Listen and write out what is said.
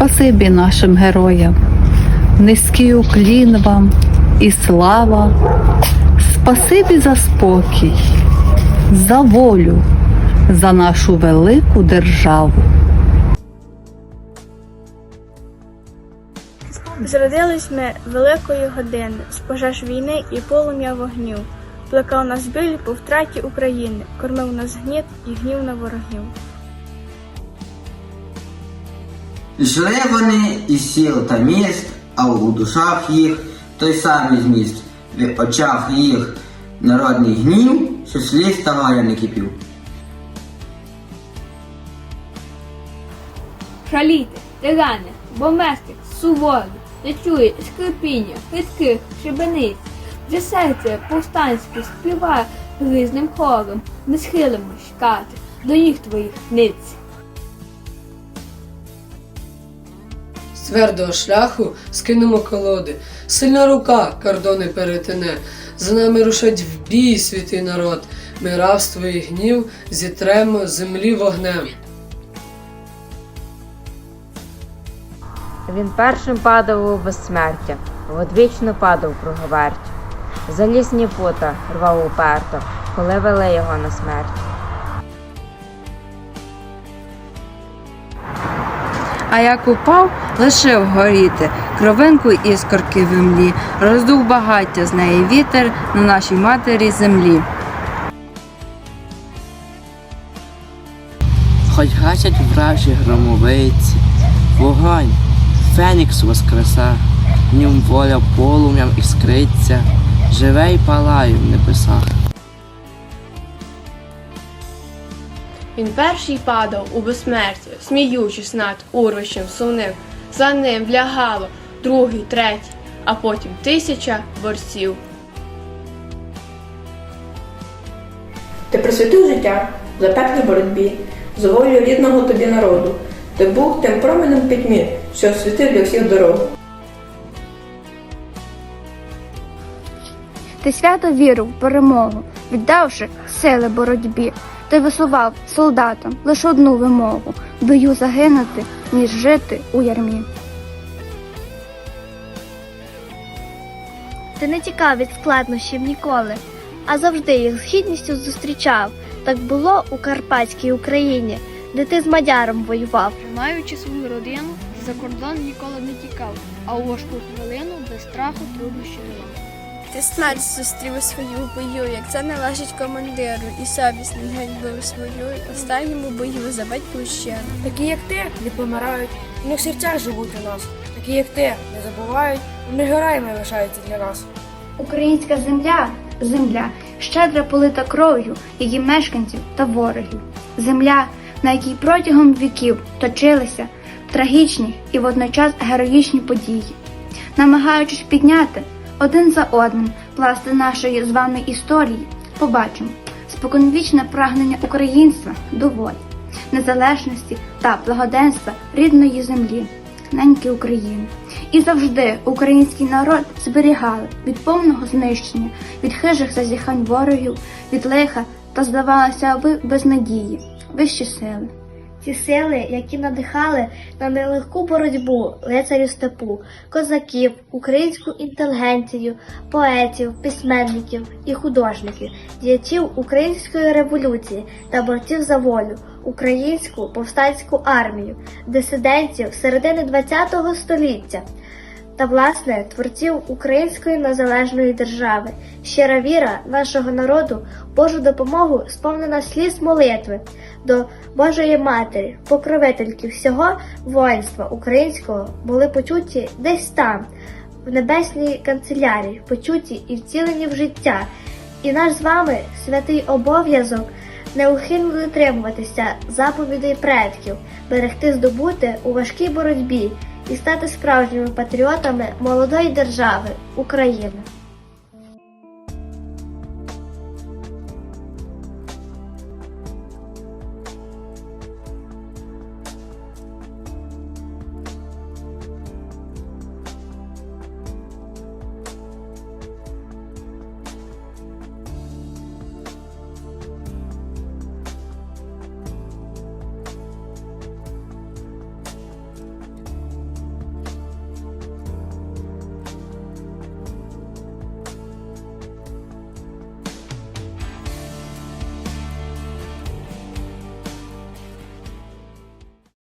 Спасибі нашим героям, низький уклін вам і слава. Спасибі за спокій, за волю, за нашу велику державу. Зродились ми великої години з пожеж війни і полум'я вогню. Плекав нас біль по втраті України, кормив нас гніт і гнів на ворогів. Жили вони із сіл та міст, а у душах їх той самий зміст. В очах їх народний гнів, що сліз та горя не кипів. Шаліти, тирани, боместик, суворий, не чує скрипіння, хитких шибениць, вже серце повстанське співає гризним хором, не схилимо шкати до ніг твоїх ниць. Твердого шляху скинемо колоди, сильна рука кордони перетине. За нами рушать в бій, святий народ. Ми рабство і гнів зітремо землі вогнем. Він першим падав у безсмертя, в одвічну падав круговерть. Залізні пута рвав уперто, коли вели його на смерть. А як упав, лишив горіти кровинку іскорки в імлі, роздув багаття з неї вітер на нашій матері землі. Хоч гасять вражі громовиці, вогонь, фенікс воскреса, в ньому воля полум'ям іскриться, живе й палає в небесах. Він перший падав у безсмерті, сміючись над урвищем сумним. За ним влягало другий, третій, а потім тисяча борців. Ти присвятив життя в запеклій боротьбі за волю рідного тобі народу. Ти був тим променем пітьмі, що освітив для всіх дорогу. Ти свято вірив в перемогу, віддавши сили боротьбі. Ти висував солдатам лише одну вимогу бою загинути, ніж жити у ярмі. Ти не тікав від складнощів ніколи, а завжди їх з гідністю зустрічав. Так було у Карпатській Україні, де ти з мадяром воював. Маючи свою родину, за кордон ніколи не тікав, а у важку хвилину без страху труднощі долав. Ти смерть зустрів у свою бою, як це належить командиру, і совість не ганьбив свою останньому бою за батьківщину. Такі, як ти, не помирають, вони в серцях живуть у нас. Такі, як ти, не забувають, вони героями лишаються для нас. Українська земля земля, щедра полита кров'ю її мешканців та ворогів. Земля, на якій протягом віків точилися трагічні і водночас героїчні події, намагаючись підняти один за одним пласти нашої з вами історії, побачимо споконвічне прагнення українства до волі, незалежності та благоденства рідної землі, неньки України. І завжди український народ зберігали від повного знищення, від хижих зазіхань ворогів, від лиха та здавалося ви без надії, вищі сили. Ті сили, які надихали на нелегку боротьбу лицарів степу, козаків, українську інтелігенцію, поетів, письменників і художників, діячів української революції та борців за волю, українську повстанську армію, дисидентів середини ХХ століття та власне творців української незалежної держави. Щира віра нашого народу, Божу допомогу сповнена сліз молитви до Божої Матері, покровительки всього воїнства українського були почуті десь там, в небесній канцелярії, почуті і вцілені в життя. І наш з вами святий обов'язок неухильно дотримуватися заповідей предків, берегти здобути у важкій боротьбі і стати справжніми патріотами молодої держави України.